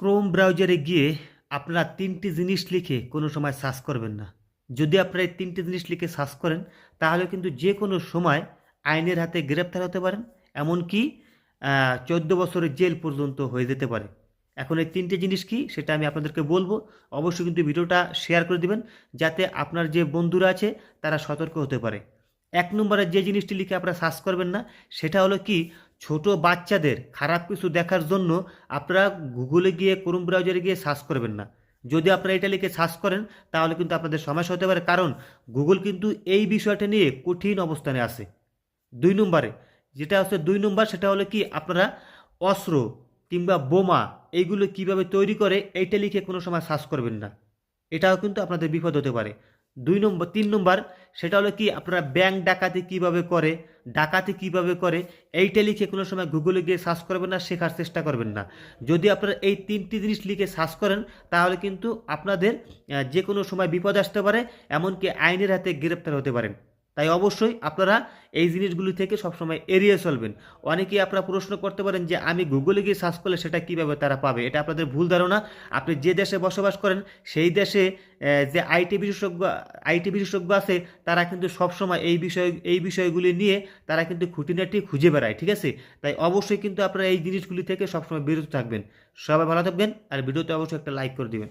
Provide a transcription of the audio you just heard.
Chrome ব্রাউজারে গিয়ে আপনারা তিনটি জিনিস লিখে কোনো সময় সার্চ করবেন না। যদি আপনারা এই তিনটি জিনিস লিখে সার্চ করেন, তাহলে কিন্তু যে কোনো সময় আইনের হাতে গ্রেপ্তার হতে পারেন, এমনকি চোদ্দ বছরের জেল পর্যন্ত হয়ে যেতে পারে। এখন এই তিনটে জিনিস কি, সেটা আমি আপনাদেরকে বলব। অবশ্যই কিন্তু ভিডিওটা শেয়ার করে দিবেন, যাতে আপনার যে বন্ধুরা আছে, তারা সতর্ক হতে পারে। এক নম্বরে যে জিনিসটি লিখে আপনারা সার্চ করবেন না, সেটা হলো কি ছোট বাচ্চাদের খারাপ কিছু দেখার জন্য আপনারা গুগলে গিয়ে ক্রোম ব্রাউজারে গিয়ে সার্চ করবেন না। যদি আপনারা এটা লিখে সার্চ করেন, তাহলে কিন্তু আপনাদের সমস্যা হতে পারে। কারণ গুগল কিন্তু এই বিষয়টা নিয়ে কঠিন অবস্থানে আছে। দুই নম্বরে, যেটা হচ্ছে দুই নম্বর, সেটা হলো কি, আপনারা অস্ত্র কিংবা বোমা এইগুলো কীভাবে তৈরি করে, এইটা লিখে কোনো সময় সার্চ করবেন না। এটাও কিন্তু আপনাদের বিপদ হতে পারে। দুই নম্বর, তিন নম্বর, সেটা হলো কি, আপনারা ব্যাংক ডাকাতি কীভাবে করে, ডাকাতি কীভাবে করে, এইটা লিখে কোনো সময় গুগলে গিয়ে সার্চ করবেন না, শেখার চেষ্টা করবেন না। যদি আপনারা এই তিনটি জিনিস লিখে সার্চ করেন, তাহলে কিন্তু আপনাদের যে কোনো সময় বিপদ আসতে পারে, এমনকি আইনের হাতে গ্রেপ্তার হতে পারেন। তাই অবশ্যই আপনারা এই জিনিসগুলি থেকে সবসময় এড়িয়ে চলবেন। অনেকেই আপনারা প্রশ্ন করতে পারেন যে, আমি গুগলে গিয়ে সার্চ করলে সেটা কীভাবে তারা পাবে? এটা আপনাদের ভুল ধারণা। আপনি যে দেশে বসবাস করেন, সেই দেশে যে আইটি বিশেষজ্ঞ আইটি বিশেষজ্ঞ আছে, তারা কিন্তু সবসময় এই বিষয়, এই বিষয়গুলি নিয়ে তারা কিন্তু খুঁটিনাটি খুঁজে বেড়ায়, ঠিক আছে? তাই অবশ্যই কিন্তু আপনারা এই জিনিসগুলি থেকে সবসময় বিরত থাকবেন। সবাই ভালো থাকবেন, আর ভিডিওতে অবশ্যই একটা লাইক করে দিবেন।